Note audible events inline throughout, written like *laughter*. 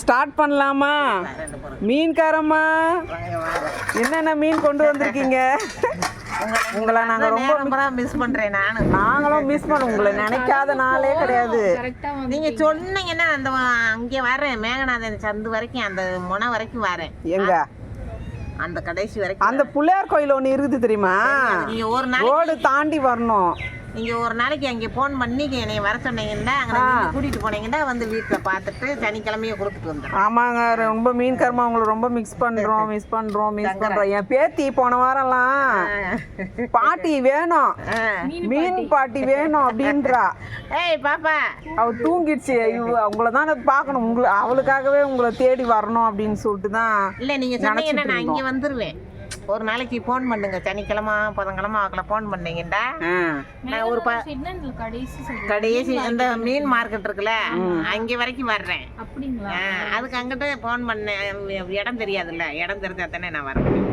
Start பண்ணலாமா? மீன்காரம்மா. என்னென்ன மீன் கொண்டு வந்திருக்கீங்க? உங்களை நாங்கள் ரொம்ப ரொம்ப மிஸ் பண்றேன் நானு. நாங்களும் மிஸ் பண்ண உங்களை நினைக்காத நாளே கிடையாது. கரெக்டா வந்து நீங்க சொன்னீங்கன்னா அந்த அங்கே வரேன் மேகநாதன் சந்து வரைக்கும் அந்த முனை வரைக்கும் வரேன் எங்க? அந்த கடைசி வரைக்கும் அந்த பிள்ளையார் கோயில் ஒன்று இருக்குது தெரியுமா? ஒரு நாள் ரோடு தாண்டி வரணும். நீங்க ஒரு நாளைக்கு அங்கே ஃபோன் பண்ணி என்னை வர சொன்னீங்கன்னா அங்கே நீங்க கூட்டிட்டு போனீங்கன்னா வந்து வீட்டில் பார்த்துட்டு சனிக்கிழமையே கொடுத்துட்டு வந்துடுறேன். ஆமாங்க ரொம்ப மீன்காரமா உங்களை ரொம்ப மிக்ஸ் பண்றோம் மிஸ் பண்றோம் மிஸ் பண்றோம். என் பேத்தி போன வாரம்லாம் பாட்டி வேணும். மீன் பாட்டி வேணும் அப்படின்றா. *laughs* ஏய் பாப்பா. அவ தூங்கிடுச்சு. இவ உங்களை தான் பார்க்கணும். உங்களை அவளுக்காகவே உங்களை தேடி வரணும் அப்படின்னு சொல்லிட்டு தான் இல்லை நீங்க சொன்னீங்கன்னா நான் இங்கே வந்துருவேன். ஒரு நாளைக்கு ஃபோன் பண்ணுங்க. சனிக்கிழமை புதன்கிழமை வாக்கில் ஃபோன் பண்ணீங்கடா. நான் ஒரு கடைசி அந்த மீன் மார்க்கெட் இருக்குல்ல அங்கே வரைக்கும் வர்றேன். அப்படிங்களா? அதுக்கு அங்கிட்ட ஃபோன் பண்ணேன். இடம் தெரியாதுல்ல இடம் தெரிஞ்சா தானே நான் வர முடியும்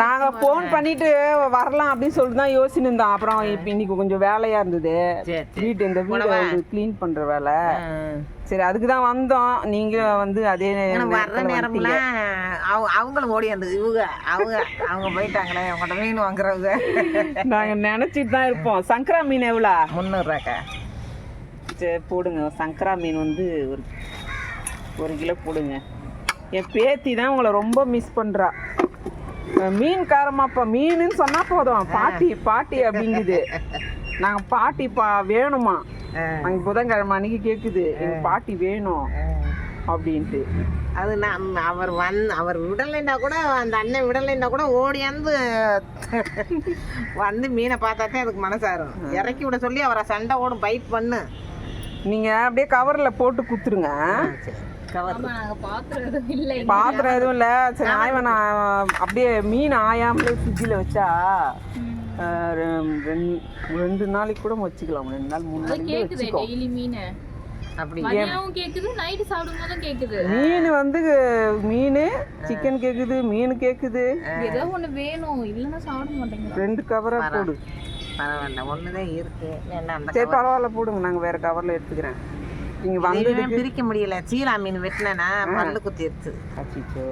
நாங்க ஃபோன் பண்ணிட்டு வரலாம் அப்படின்னு சொல்லிட்டு தான் யோசிச்சுன்னு இருந்தோம் அப்புறம் இப்போ இன்னைக்கு கொஞ்சம் வேலையா இருந்தது. வீட்டு இந்த வீடு க்ளீன் பண்ற வேலை. சரி அதுக்கு தான் வந்தோம். நீங்க வந்து அதே வர்ற. நேரம்லாம் அவங்க அவங்களும் ஓடி வந்தது. இவங்க அவங்க அவங்க போயிட்டாங்களே. அவங்கள்ட்ட மீன் வாங்குறவங்க. நாங்க நினைச்சிட்டு தான் இருப்போம். சங்கரா மீன் எவ்வளோ? முந்நூறுராக்கா சரி போடுங்க. சங்கரா மீன் வந்து ஒரு ஒரு கிலோ போடுங்க. என் பேத்தி தான் உங்களை ரொம்ப மிஸ் பண்றா. அஹ் மீன் காரமாப்பா மீனுன்னு சொன்னா போதும். பாட்டி பாட்டி அப்படிங்குது. நாங்க பாட்டி பா வேணுமா? நாங்க புதன்கிழமை அன்னைக்கு கேக்குது. எங்க பாட்டி வேணும். அப்படின்ட்டு. அது நான் அவர் வந் அவர் விடலைன்னா கூட அந்த அண்ணன் விடலைன்னா கூட ஓடியாந்து வந்து மீனை பார்த்தாத்தே அதுக்கு மனசாரும். இறக்கி விட சொல்லி அவரை சண்டை ஓடும் பைட் பண்ணு. நீங்க அப்படியே கவர்ல போட்டு குத்துருங்க. கவர் ஆமா நாங்க பாத்திரம் எதுவும் இல்லை பாத்திரம் எதுவும் இல்லை. சரி ஆய்வன் அப்படியே மீன் ஆயாமலே ஃப்ரிட்ஜில் வச்சா ரெண்டு ரெண்டு நாளைக்கு கூட வச்சுக்கலாம் ரெண்டு நாள் மூணு நாளைக்கு வச்சுக்கோ. டெய்லி மீன். வந்து மீன் சிக்கன் கேக்குது மீன் கேக்குது. ஏதோ ஒண்ணு வேணும். இல்லைன்னா சாப்பிட மாட்டேங்கிறோம் ரெண்டு கவரா போடு. பரவாயில்ல. ஒண்ணுதான் இருக்கு. சரி பரவாயில்ல போடுங்க. நாங்க வேற கவர்ல எடுத்துக்கிறேன். நீங்க வந்ததுக்கு பிரிக்க முடியல. சீலா மீன் வெட்டினா பல்லு குத்திருச்சு அச்சிச்சோ.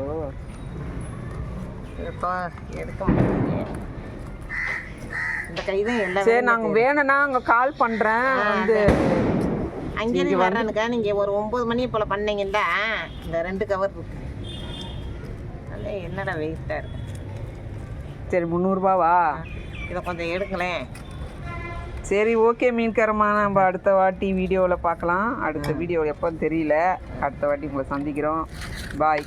இப்போ எடுக்க முடியல இந்த கைதான் எல்லாம் சரி நாங்க வேணும்னா அங்க கால் பண்றேன். வந்து அங்கேருந்து வர்றேனுக்கா? நீங்க ஒரு ஒன்பது மணி போல பண்ணீங்கன்னா இந்த ரெண்டு கவர் இருக்கு. அதே என்னடா வெயிட்டா இருக்கு. சரி முந்நூறுபாவா இதை கொஞ்சம் எடுங்களேன். சரி ஓகே மீன்காரம்மா. நம்ம அடுத்த வாட்டி வீடியோவில் பார்க்கலாம். அடுத்த வீடியோ எப்போன்னு தெரியல. அடுத்த வாட்டி உங்களை சந்திக்கிறோம். பாய்